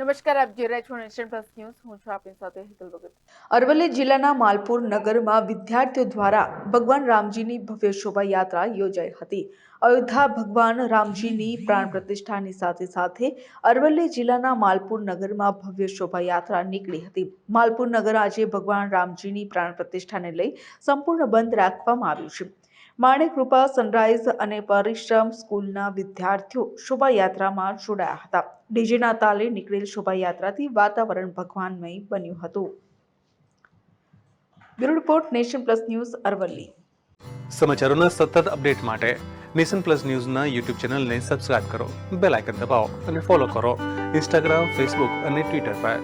નમસ્કાર, આપ જોઈ રહ્યા છો નેશન પ્લસ ન્યૂઝ. હું છું આપની સાથે હેતલ ભગત. અરવલ્લી જિલ્લાના માલપુર નગરમાં વિદ્યાર્થીઓ દ્વારા ભગવાન રામજીની ભવ્ય શોભાયાત્રા યોજાઈ હતી. અયોધ્યા ભગવાન રામજીની પ્રાણ પ્રતિષ્ઠાની સાથે સાથે અરવલ્લી જિલ્લાના માલપુર નગરમાં ભવ્ય શોભાયાત્રા નીકળી હતી. માલપુર નગર આજે ભગવાન રામજીની પ્રાણ પ્રતિષ્ઠાને લઈ સંપૂર્ણ બંધ રાખવામાં આવ્યું છે. માણેક કૃપા સનરાઈઝ અને પરિશ્રમ સ્કૂલના વિદ્યાર્થીઓ શોભાયાત્રામાં જોડાયા હતા. ડીજેના તાલે નીકળેલ શોભાયાત્રાથી વાતાવરણ ભગવાનમય બન્યું હતું. Bureau report, nation plus news, Aravalli. સમાચારોના સતત અપડેટ માટે નેશન પ્લસ ન્યૂઝના યુટ્યુબ ચેનલને સબસ્ક્રાઇબ કરો, બેલ આઇકન દબાવો અને ફોલો કરો. ઇન્સ્ટાગ્રામ, ફેસબુક અને ટ્વિટર પર.